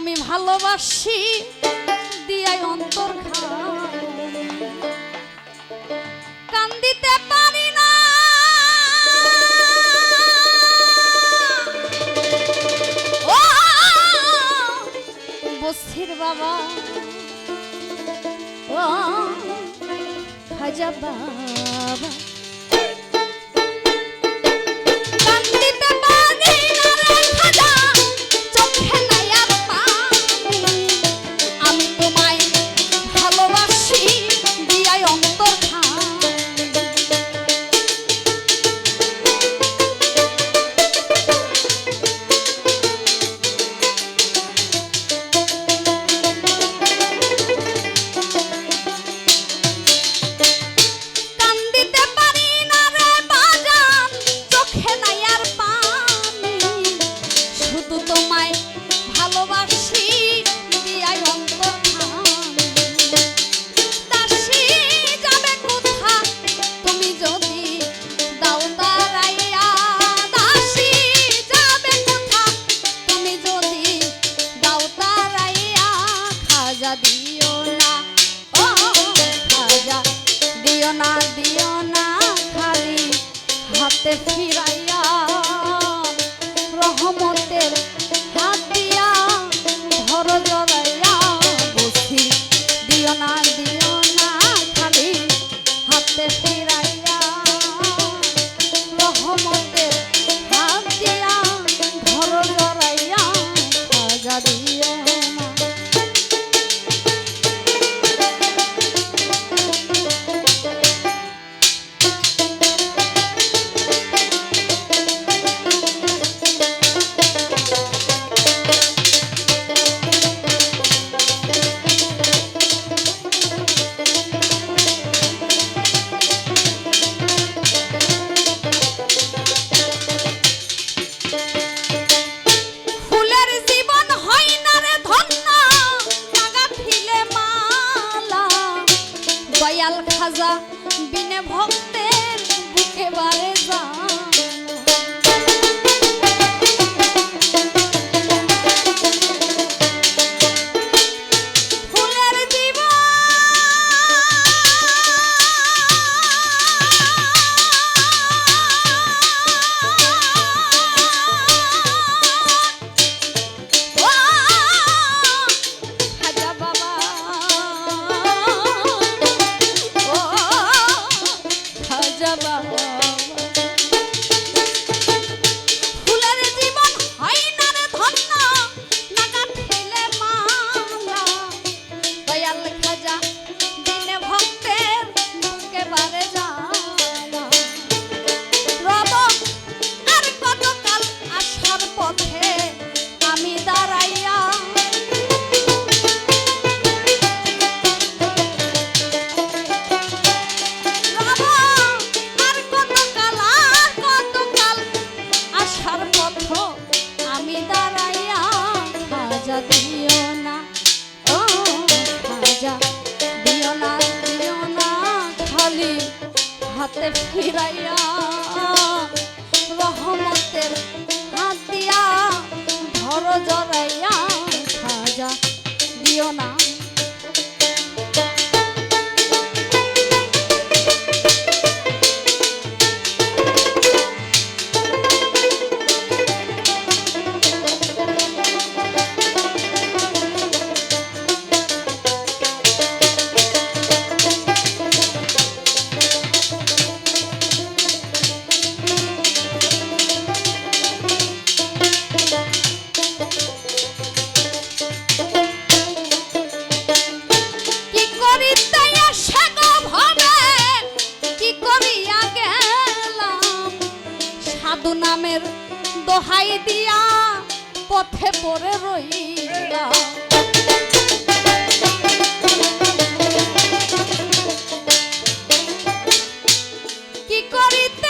আমি ভালোবাসি দিয়াই অন্তর কান্দিতে পারি না। ও বসির বাবা ও খাজাবা ফিরাই রহমতে ফিরাইয়া রহমতের হাত দিয়া ধর জড়াই সাধু নামের দোহাই দিয়া পথে পরে রইলা। কি করিতে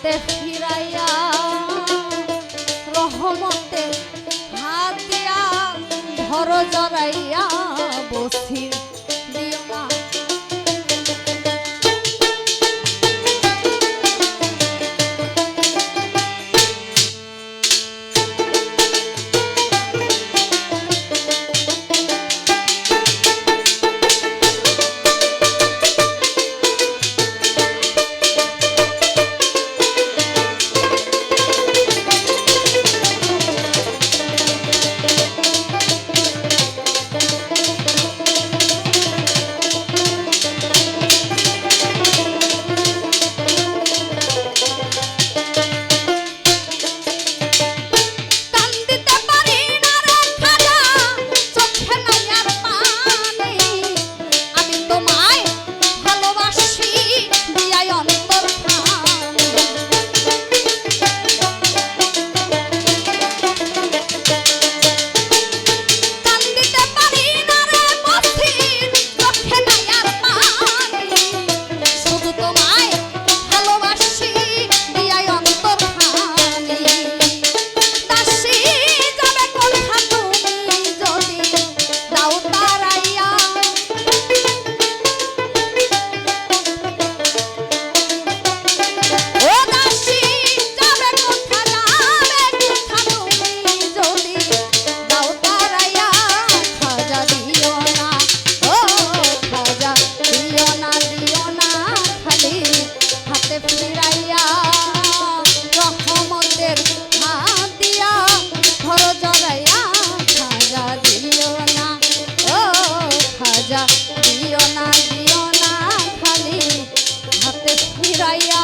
হাতে ফিরাইয়া রহমতে হাতিয়া ধর জড়াইয়া বসির হাতে ফিরাইয়া, রহমতের হাত দিয়া ঘর জড়াইয়া খাজা দিও না, ও খাজা দিও না দিও না, খালি হাতে ফিরাইয়া